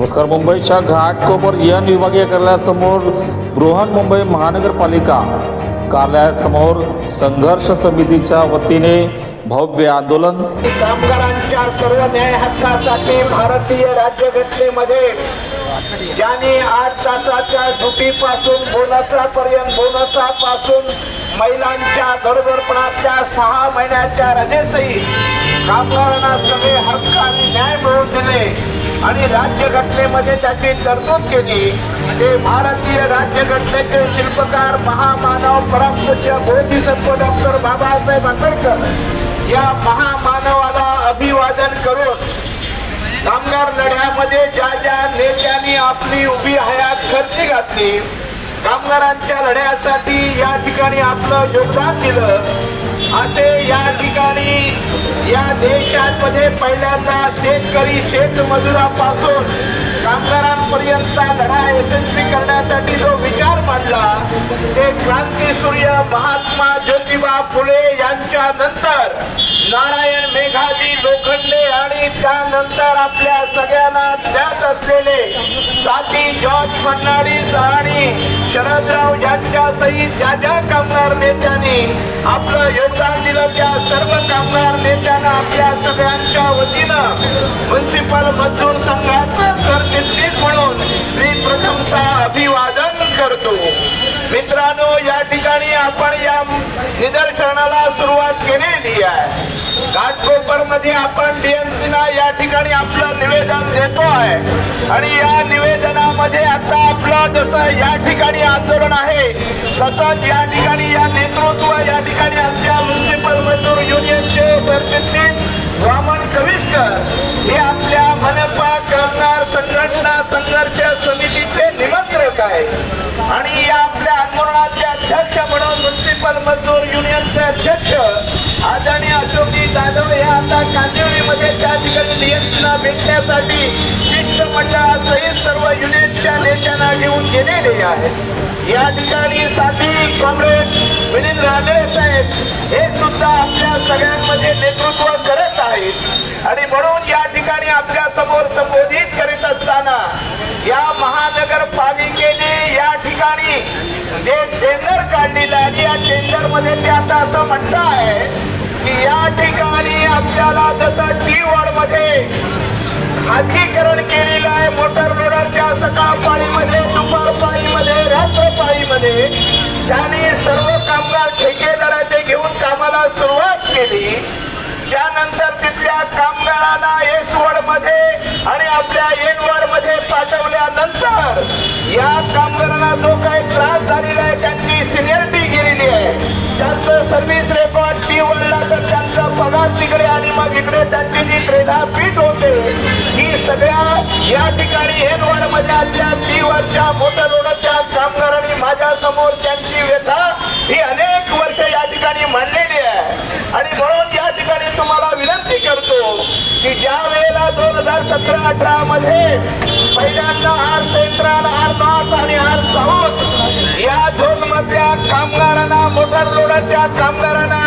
नमस्कार मुंबईच्या घाटकोपर यन विभागीय कार्यालयासमोर बृहन मुंबई महानगरपालिका कार्यालयासमोर संघर्ष समितीच्या वतीने भव्य आंदोलन. कामगारांच्या सर्व न्याय हक्कासाठी भारतीय राज्यघटनेमध्ये ज्यांनी आठ तासाच्या सुटीपासून बोनसापर्यंत बोनसापासून महिलांच्या गरोदरपणाच्या सहा महिन्याच्या रजेसही कामगारांना सगळे हक्क आणि न्याय मिळवून दिले. आणि राज्यघटनेमध्ये त्याची तरतूद केली. ते भारतीय राज्यघटनेचे शिल्पकार महामानव परमपूज्य बोधिसत्व डॉक्टर बाबासाहेब आंबेडकर या महामानवाला अभिवादन करून कामगार लढ्यामध्ये ज्या ज्या नेत्यांनी आपली उभी हयात खर्ची घातली कामगारांच्या लढ्यासाठी या ठिकाणी आपलं योगदान दिलं. असे या ठिकाणी या देशामध्ये पहिल्यांदा शेतकरी शेतमजुरापासून कामगारांपर्यंतचा लढा यशस्वी करण्यासाठी जो विचार मांडला ते क्रांती सूर्य महात्मा ज्योतिबा फुले यांच्या नंतर नारायण मेघाजी लोखंडे आणि त्यानंतर आपल्या सगळ्यांना ज्ञात असलेले साथी जॉर्ज फडणवीस आणि शरदराव यांच्या सहित ज्या ज्या कामगार नेत्यांनी आपलं योगदान दिलं त्या सर्व कामगार नेत्यांना आपल्या सगळ्यांच्या वतीनं म्युन्सिपल मजदूर संघाचं सरचिटणीस म्हणून मी प्रथमतः अभिवादन करतो. मित्रांनो या ठिकाणी आपण या निदर्शनाला सुरुवात केलेली आहे. घाटकोपरमध्ये आपण डीएमसी ना या ठिकाणी आपलं निवेदन देतो आहे आणि या निवेदनामध्ये आता आपलं जसं या ठिकाणी आंदोलन आहे तसंच या ठिकाणी या नेतृत्व या ठिकाणी आमच्या म्युन्सिपल मजदूर युनियनचे सरचिटणीस वामन कविष्कर हे आपल्या मनपा कामगार संघटना संघर्ष समितीचे निमंत्रक आहे आणि या आपल्या आंदोलनाचे अध्यक्ष म्हणून म्युन्सिपल मजदूर युनियनचे अध्यक्ष आदरणीय अशोकजी जाधव हे आता कांदिवलीमध्ये त्या ठिकाणी नियंत्रणा भेटण्यासाठी शिष्टमंडळासहित सर्व युनियनच्या नेत्यांना घेऊन गेलेले आहेत. या ठिकाणी साथी काँग्रेस मिलिंद रानडे साहेब हे सुद्धा आपल्या सगळ्यांमध्ये नेतृत्व करत आहेत. आणि म्हणून ठिकाणी आपल्यासमोर संबोधित करीत असताना या महानगरपालिकेने या ठिकाणी जे टेंडर काढलेलं आहे आणि या टेंडरमध्ये ते आता असं म्हणत आहे की या ठिकाणी आपल्याला जसं टी वॉर्डमध्ये खाजगीकरण केलेलं आहे मोटर रोडरच्या सकाळ पाळीमध्ये दुपार पाळीमध्ये रात्र पाळीमध्ये सर्व कामगार ठेकेदाराचे घेऊन कामाला सुरुवात केली. त्यानंतर तिथल्या कामगारांना एसमध्ये आणि आपल्या एनमध्ये पाठवल्यानंतर या कामगारांना जो काही त्रास झालेला आहे त्यांची सिनियरिटी गेलेली आहे. त्यांचं सर्व्हिस रेकॉर्ड टी वडला तर त्यांचा पगार तिकडे आणि मग इकडे त्यांची जी त्रेधा पीठ होते ही सगळ्या या ठिकाणी एनमध्ये आजच्या टी वरच्या मोटर रोड कामगारांनी माझ्यासमोर त्यांची व्यथा ही अनेक वर्ष या ठिकाणी मांडलेली आहे आणि म्हणून या ठिकाणी तुम्हाला विनंती करतो की ज्या वेळेला दोन हजार अठरा मध्ये पहिल्यांदा आर सेंट्रल आर नॉर्थ आणि आर साऊथ या झोन मधल्या कामगारांना मोटर लोडरच्या कामगारांना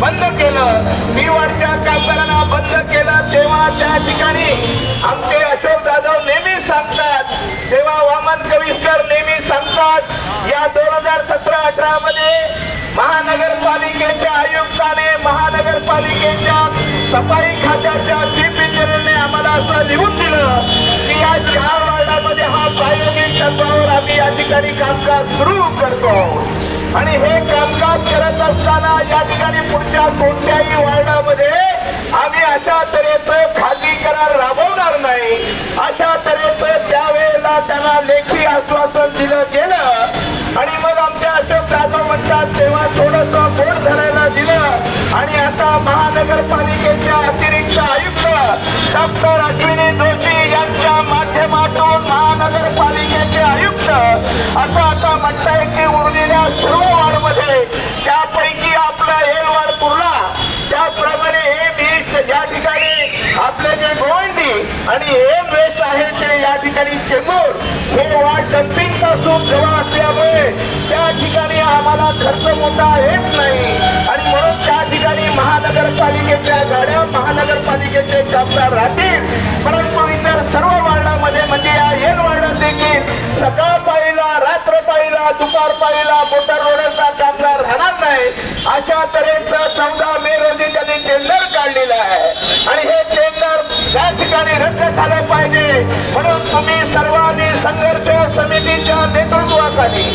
बंद केलं. वाढच्या कामगारांना बंद केलं. तेव्हा त्या ठिकाणी आमचे अशोक जाधव नेहमी सांगतात. तेव्हा वामन कविष्कर नेहमी सांगतात या दोन हजार सतरा अठरा मध्ये महानगरपालिकेच्या आयुक्ताने महानगरपालिकेच्या सफाई खात्याच्या असं लिहून दिलं की या चार वार्डामध्ये हा प्रायोगिक तत्वावर आम्ही या ठिकाणी कामकाज सुरू करतो. आणि हे कामकाज करत असताना या ठिकाणी पुढच्या कोणत्याही वार्डामध्ये आम्ही अशा तऱ्हेचं खाजगी करार राबवणार नाही. अशा तऱ्हेचं त्यावेळेला त्यांना लेखी आश्वासन दिलं गेलं. आणि मग आमच्या अशोक जाधव म्हणतात तेव्हा थोडस बोट धरायला दिलं. आणि आता महानगरपालिकेच्या अतिरिक्त आयुक्त डॉक्टर अश्विनी जोशी यांच्या माध्यमातून महानगरपालिकेचे आयुक्त असं आता म्हणताय की उरलेल्या सर्व वार्डमध्ये त्यापैकी आपला एल वार्ड पुरला त्याप्रमाणे हे बीच या ठिकाणी आपले जे गोवंडी आणि हे वेस्ट आहे ते या ठिकाणी चेंबूर हे वार्ड डम्पिंगपासून जवळ असल्यामुळे त्या ठिकाणी आम्हाला खर्च मोठा येत नाही. आणि म्हणून त्या ठिकाणी महानगरपालिकेच्या गाड्या महापालिकेचे कामगार राहतील. परंतु इतर सर्व वार्डामध्ये म्हणजे सकाळ पाहिला रात्र पाहिला दुपार पाहिला मोटर रोडचा कामगार राहणार नाही. अशा तऱ्हेचं चौदा मे रोजी त्यांनी टेंडर काढलेलं आहे. आणि हे टेंडर त्या ठिकाणी रद्द झालं पाहिजे. म्हणून तुम्ही सर्वांनी संघर्ष समितीच्या नेतृत्वाखाली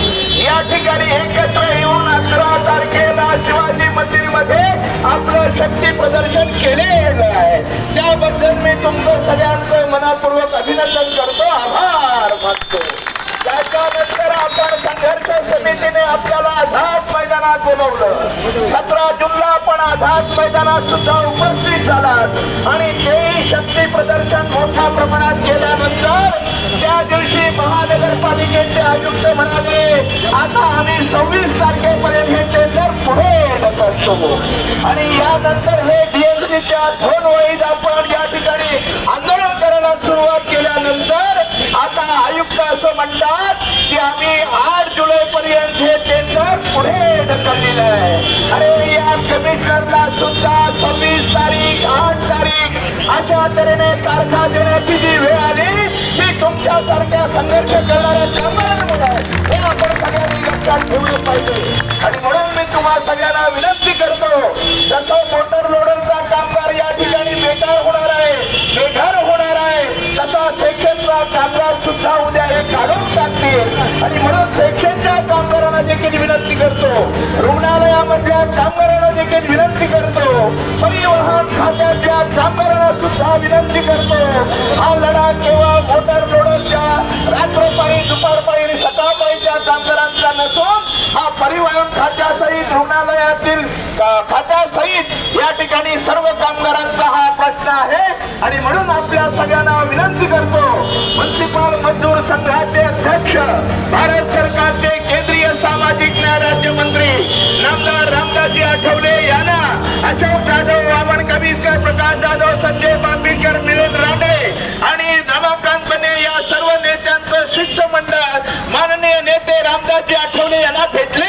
या ठिकाणी एकत्र येऊन अकरा तारखेला शिवाजी मंदिरमध्ये आपलं शक्ती प्रदर्शन केलेलं आहे. त्याबद्दल मी तुमचं सगळ्यांचं मनापूर्वक अभिनंदन करतो. आभार मानतो. त्याच्यानंतर आपण संघर्ष समितीने आपल्याला आझाद मैदानात बोलवलं. सतरा जूनला आपण आझाद मैदानात सुद्धा उपस्थित झालात. आणि तेही शक्ती प्रदर्शन मोठ्या प्रमाणात केल्यानंतर त्या दिवशी महानगरपालिकेचे आयुक्त म्हणाले आता आम्ही सव्वीस तारखेपर्यंत हे टेंडर पुढे आणि यानंतर हे डीएमसीच्या दोन वहीत आपण या ठिकाणी आंदोलन करायला सुरुवात केल्यानंतर आता आयुक्त असं म्हणतात की आम्ही आठ जुलै पर्यंत हे टेंडर पुढे ढकललेलं आहे. अरे या कमिशनरला सुद्धा सव्वीस तारीख आठ तारीख अशा तऱ्हेने तारखा देण्याची जी वेळ आली ती तुमच्यासारख्या संघर्ष करणाऱ्या कामगारांमुळे. हे आपण सगळ्या लक्षात ठेवलं पाहिजे. आणि म्हणून मी तुम्हाला सगळ्यांना विनंती करतो जसं मोटर लोडरचा कामगार या ठिकाणी बेकार होणार आहे बेघर होणार आहे. तसा सेक्शनचा कामगार सुद्धा उद्या हे काढून टाकतील. आणि म्हणून सेक्शनच्या कामगारांना देखील विनंती करतो रुग्णालयामधल्या कामगारांना देखील विनंती करतो परिवहन खात्यातल्या कामगारांना सुद्धा विनंती करतो हा लढा केवळ खात्यासहित रुग्णालयातील खात्यासहित या ठिकाणी सर्व कामगारांचा हा प्रश्न आहे. आणि म्हणून आपल्या सगळ्यांना विनंती करतो म्युन्सिपल मजदूर संघाचे अध्यक्ष भारत सरकारचे केंद्रीय सामाजिक न्याय राज्यमंत्री नामदार रामदासजी आठवले यांना अशोक जाधव वामन कबीरकर प्रकाश जाधव संजय बांबीकर मिलिंद रांडे आणि रमाकांत बने या सर्व नेत्यांचं शिष्टमंडळ माननीय नेते रामदासजी आठवले यांना भेटले.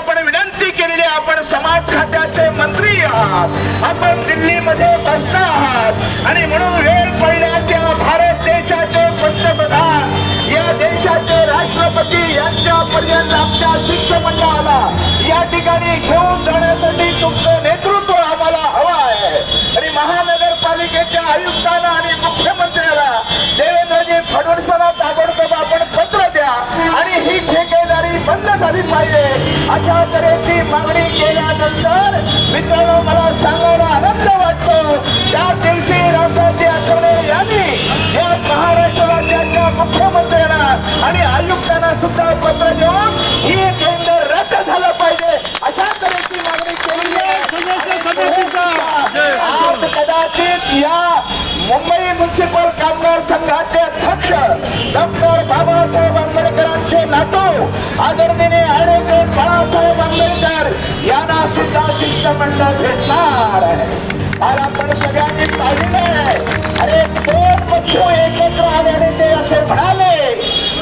आपण विनंती केलेली आपण समाज खात्याचे मंत्री आहात आपण दिल्लीमध्ये बसता आहात. आणि म्हणून वेळ पडल्याच्या भारत देशाचे पंतप्रधान या देशाचे राष्ट्रपती यांच्यापर्यंत आमच्या शिष्टमंडळाला या ठिकाणी घेऊन जाण्यासाठी तुमचं नेतृत्व मागणी केल्यानंतर मित्रांनो मला सांगायला आनंद वाटतो. त्या दिवशी रामदासजी आठवले यांनी या महाराष्ट्र राज्याच्या मुख्यमंत्र्यांना आणि आयुक्तांना सुद्धा पत्र देऊन ही टेंडर रद्द झालं पाहिजे. अशा तऱ्हेची मागणी केली आहे. आज कदाचित या मुंबई म्युन्सिपल कामगार संघाचे अध्यक्ष डॉक्टर बाबासाहेब जातो. नातू आदरणीय ॲडव्होकेट बाळासाहेब आंबेडकर यांना सुद्धा शिष्टमंडळ भेटणार आज आपण सगळ्यांनी पाहिलेलं आहे अरे दोन पक्ष एकत्र आल्याने ते असे म्हणाले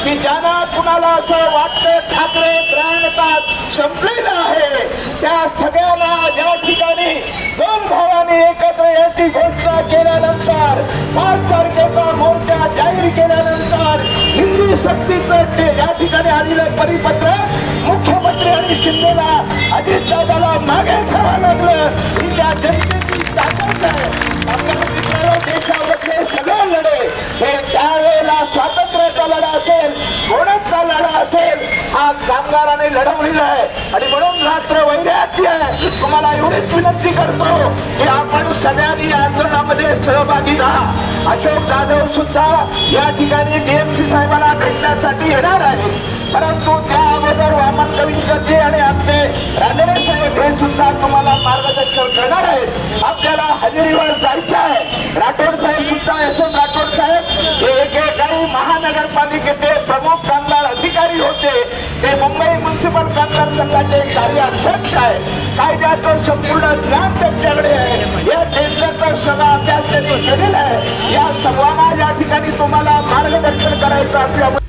की ज्यांना कुणाला असं वाटतं ठाकरे ग्रहणतात संपलेलं आहे त्या सगळ्यांना ज्या ठिकाणी दोन भावांनी एकत्र याची घोषणा केल्यानंतर पाच तारखेचा मोर्चा जाहीर केल्यानंतर हिंदी सक्तीचं ते या ठिकाणी आलेलं परिपत्र. मुख्यमंत्री आणि शिंदेला अजित दादाला मागे घ्यावं लागलं. ही त्या जनतेची ताकद आहे हा कामगाराने लढवलेला आहे. आणि म्हणून रात्र वैद्याची आहे. तुम्हाला एवढीच विनंती करतो की आपण सगळ्यांनी या आंदोलनामध्ये सहभागी राहा. अशोक जाधव सुद्धा या ठिकाणी डीएमसी साहेबांना भेटण्यासाठी येणार आहे. परंतु त्या अगोदर वामन कविष्करजी आणि आमचे रानडे साहेब हे सुद्धा तुम्हाला मार्गदर्शन करणार आहेत. आपल्याला हजेरीवर जायचं आहे. राठोड साहेब सुद्धा एस एम राठोड साहेब हे एकेकाळी महानगरपालिकेचे प्रमुख कामगार अधिकारी होते. ते मुंबई म्युन्सिपल कामगार संघाचे कार्याध्यक्ष आहे. कायद्याचं संपूर्ण ज्ञान त्यांच्याकडे आहे. या टेंडरचा सगळा अभ्यास त्यांनी केलेला आहे. या सर्वांना या ठिकाणी तुम्हाला मार्गदर्शन करायचं असल्यामुळे